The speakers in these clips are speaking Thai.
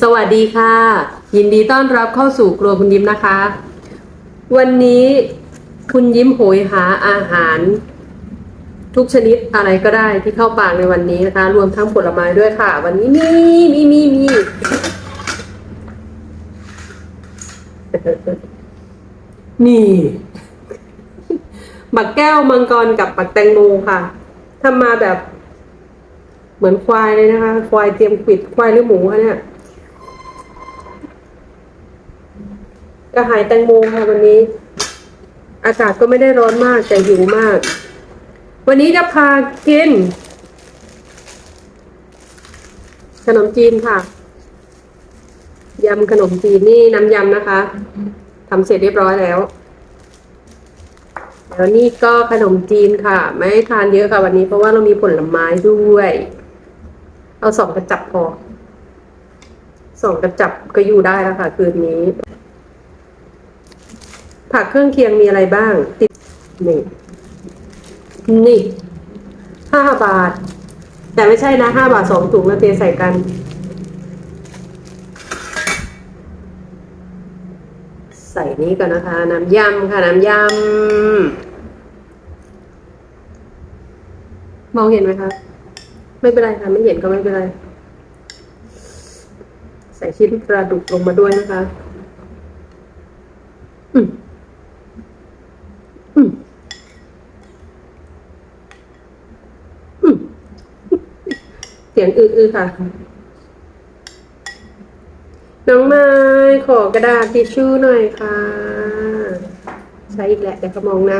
สวัสดีค่ะ ยินดีต้อนรับเข้าสู่ครัวคุณยิ้มนะคะ วันนี้คุณยิ้มโหยหาอาหาร ทุกชนิดอะไรก็ได้ที่เข้าปากในวันนี้นะคะ รวมทั้งผลไม้ด้วยค่ะ วันนี้มีมีมีมีนี่บักแก้วมังกรกับบักแตงโมค่ะทำมาแบบ เหมือนควายเลยนะคะ ควายเตรียมปิดควายหรือหมูคะเนี่ย กระหายแตงโมค่ะวันนี้ อากาศก็ไม่ได้ร้อนมากแต่หิวมาก วันนี้จะพากิน ขนมจีนค่ะยำขนมจีนนี่น้ำยำนะคะทำเสร็จเรียบร้อยแล้วแล้วนี่ก็ขนมจีนค่ะ ไม่ทานเยอะค่ะวันนี้เพราะว่าเรามีผลไม้ด้วย เอาสองกระจับพอสองกระจับก็อยู่ได้แล้วค่ะ คืนนี้ ผักเครื่องเคียงมีอะไรบ้าง ติดนี่นี่ห้าบาท แต่ไม่ใช่นะห้าบาทสองถุงแล้วเทใส่กันใส่นี้ก่อนนะคะ น้ำยำค่ะ น้ำยำ มองเห็นไหมคะ ไม่เป็นไรค่ะ ไม่เห็นก็ไม่เป็นไร ใส่ชิ้นปลาดุกลงมาด้วยนะคะ อืม อืม อืม เสียงอือๆค่ะ น้องไม้ขอกระดาษทิชชู่หน่อยค่ะ ใช้อีกแหละ แต่เขามองหน้า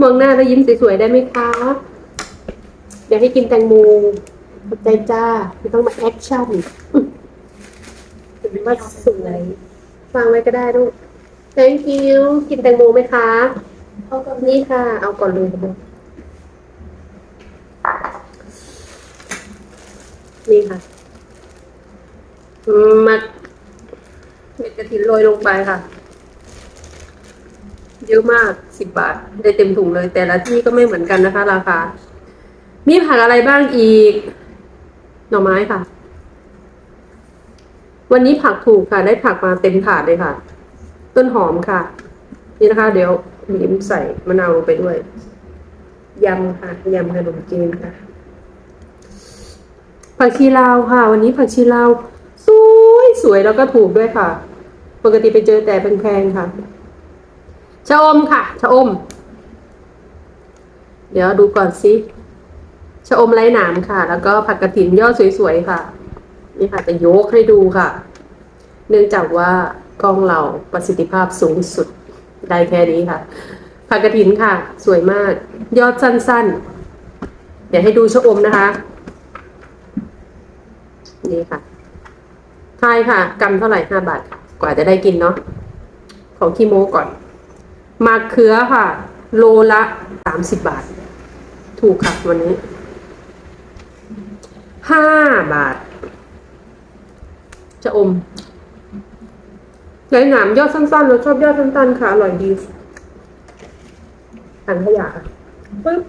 มองหน้าแล้วยิ้มสวยๆได้ไหมคะอยากให้กินแตงโมขอบใจจ้าไม่ต้องมาแอคชั่นถือว่าสวยฟังไว้ก็ได้ลูก thank you กินแตงโมไหมคะเอากับนี่ค่ะ เอาก่อนเลยครับ นี่ค่ะ มัดเม็ดกระถินโรยลงไปค่ะ เยอะมากสิบบาท ได้เต็มถุงเลย แต่ละที่ก็ไม่เหมือนกันนะคะ ราคา มีผักอะไรบ้างอีก หน่อไม้ค่ะ วันนี้ผักถูกค่ะ ได้ผักมาเต็มถาดเลยค่ะ ต้นหอมค่ะ นี่นะคะ เดี๋ยวยิ้มใส่มะนาวลงไปด้วย ยำค่ะ ยำขนมจีนค่ะ ผักชีลาวค่ะ วันนี้ผักชีลาวสวยสวยแล้วก็ถูกด้วยค่ะ ปกติไปเจอแต่แพงๆค่ะชะอมค่ะชะอม เดี๋ยวดูก่อนสิชะอมไร้หนามค่ะ แล้วก็ผักกระถินยอดสวยๆค่ะ นี่ค่ะจะยกให้ดูค่ะ เนื่องจากว่ากล้องเราประสิทธิภาพสูงสุดได้แค่นี้ค่ะผักกระถินค่ะ สวยมาก ยอดสั้นๆ เดี๋ยวให้ดูชะอมนะคะ นี่ค่ะทายค่ะกำเท่าไหร่ห้าบาทกว่าจะได้กินเนาะของขี้โมก่อนมาเขือค่ะ โลละสามสิบบาท ถูกค่ะวันนี้ห้าบาท จะอมไหลหนามยอดสั้นๆเราชอบยอดสั้นๆค่ะ อร่อยดีถังขยะค่ะปึ๊บ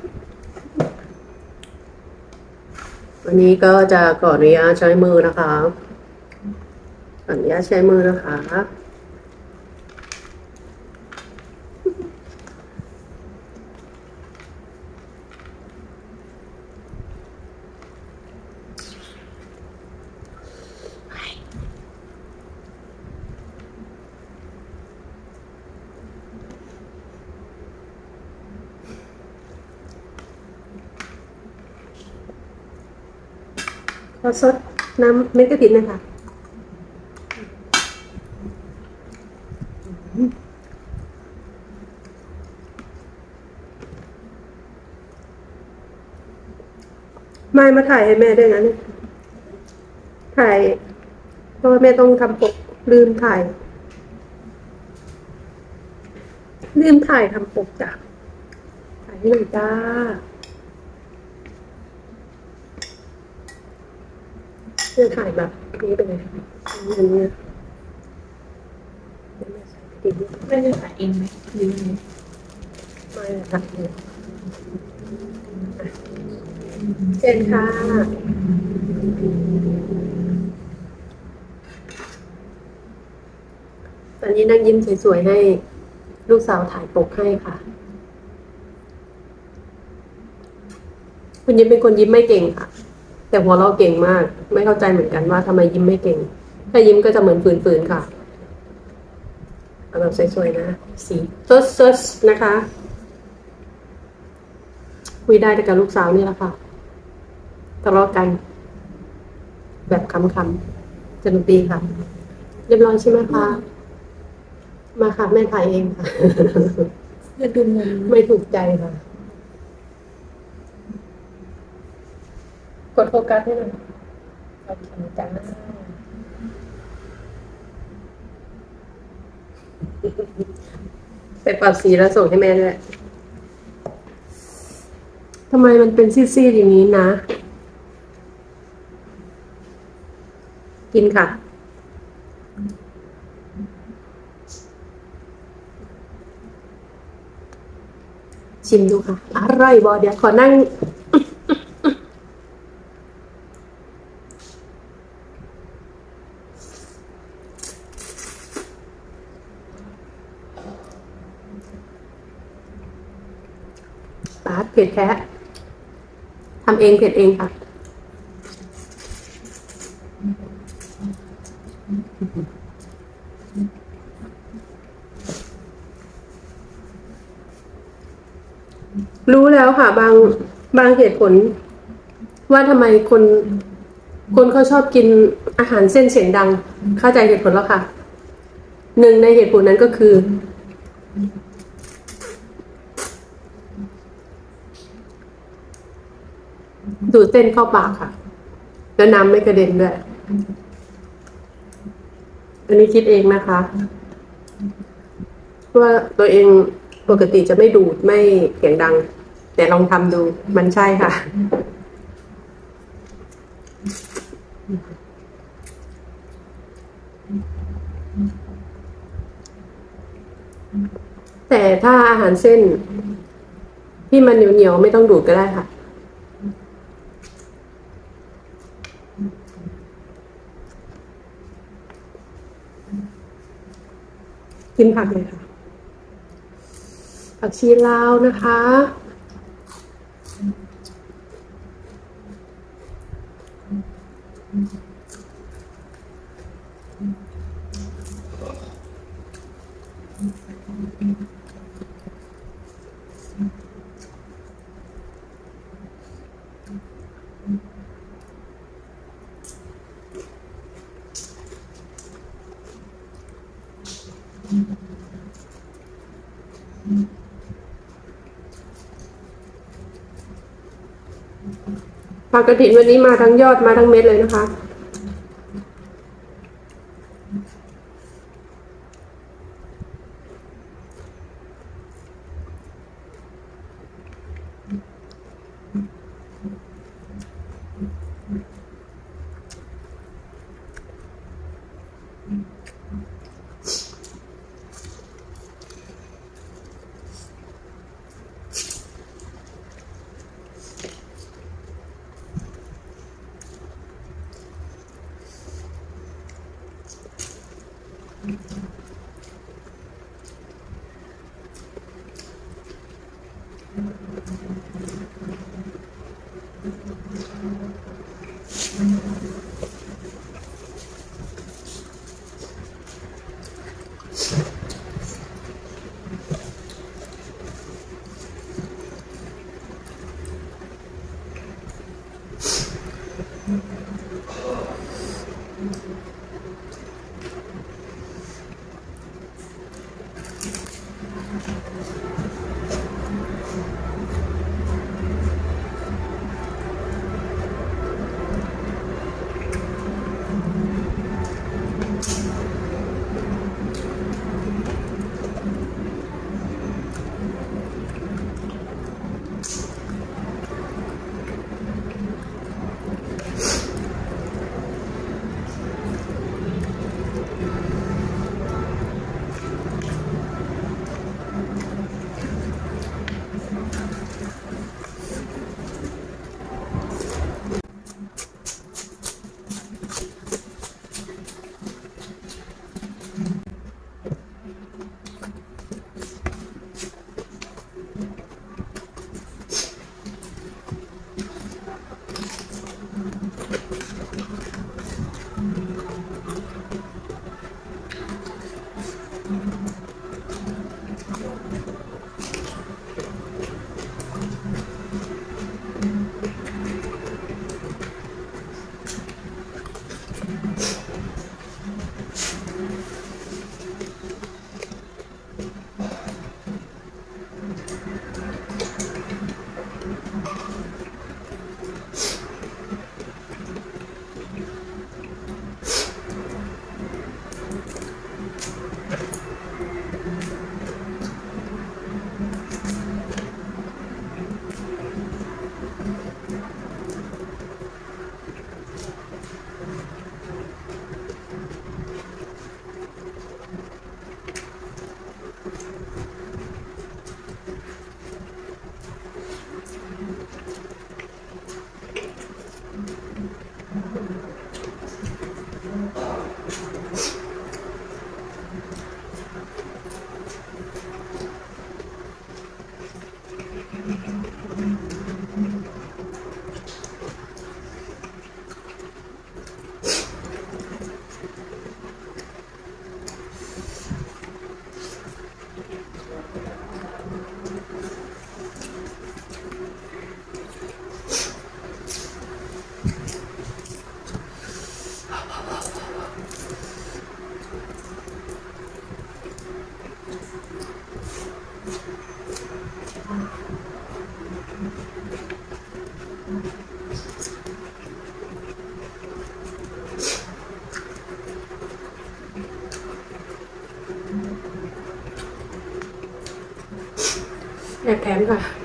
วันนี้ก็จะขออนุญาตใช้มือนะคะ ขออนุญาตใช้มือนะคะ ขอซดน้ำเม็ดกระถินนะคะไม่มาถ่ายให้แม่ด้วยนะเนี่ยถ่ายเพราะว่าแม่ต้องทำปกลืมถ่าย ลืมถ่ายทำปกจ้ะถ่ายให้หน่อยจ้า คือถ่ายแบบนี้เป็นไงอันนี้ไม่ได้ถ่ายเองไหมหรือยไม่ได้ถ่ายเองเชิค่ะตอนนี้นั่งยิ้มสวยๆให้ ลูกสาวถ่ายปกให้ค่ะ คุณยิ้มเป็นคนยิ้มไม่เก่งค่ะ แต่หัวเราะเก่งมาก ไม่เข้าใจเหมือนกันว่าทำไมยิ้มไม่เก่ง ถ้ายิ้มก็จะเหมือนฝืนๆค่ะเอาแบบสวยๆนะ สีสดๆนะคะ คุยได้แต่กับลูกสาวนี่แหละค่ะทะเลาะกัน แบบคำๆสนุกดีค่ะ เรียบร้อยใช่ไหมคะ มาค่ะ แม่ถ่ายเองค่ะ จะดูมุมไม่ถูกใจค่ะ ก ดโฟกัสให้หน่อยโอเคจ้าไปปรับสีแล้วส่งให้แม่ด้วยทำไมมันเป็นซีดๆอย่างนี้นะ กินค่ะ ชิมดูค่ะ อร่อยบอเดี๋ยวขอนั่งาดเผ็ดแท้ทำเองเผ็ดเองค่ะ รู้แล้วค่ะ บางบางเหตุผล ว่าทำไมคน คนเขาชอบกินอาหารเส้นเสียงดัง เข้าใจเหตุผลแล้วค่ะ หนึ่งในเหตุผลนั้นก็คือ ดูดเส้นเข้าปากค่ะ แล้วน้ำไม่กระเด็นด้วย อันนี้คิดเองนะคะว่าตัวเองปกติจะไม่ดูดไม่เสียงดัง แต่ลองทำดูมันใช่ค่ะ แต่ถ้าอาหารเส้น ที่มันเหนียวๆไม่ต้องดูดก็ได้ค่ะ กินผักเลยค่ะผักชีลาวนะคะ กกระถินวันนี้มาทั้งยอดมาทั้งเม็ดเลยนะคะ แอบแถมค่ะ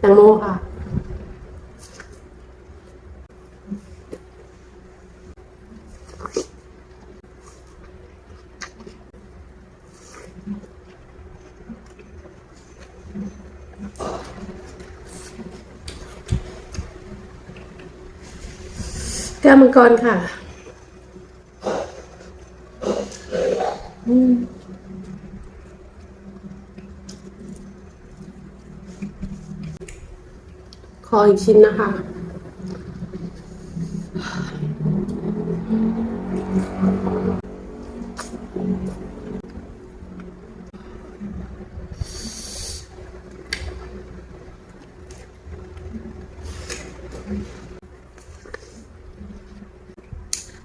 แตงโมค่ะ แก้วมังกรค่ะ ขออีกชิ้นนะคะ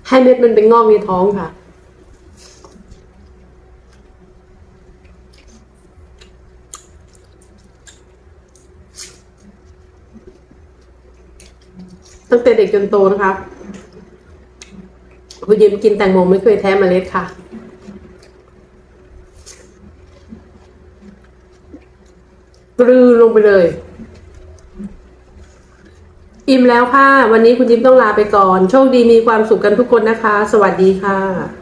ให้เม็ดมันเป็นงอกในท้องค่ะ ตั้งแต่เด็กจนโตนะคะคุณยิมกินแตงโมไม่เคยแท้เมล็ดค่ะ กลือลงไปเลย อิ่มแล้วค่ะ วันนี้คุณยิ้มต้องลาไปก่อน โชคดีมีความสุขกันทุกคนนะคะ สวัสดีค่ะ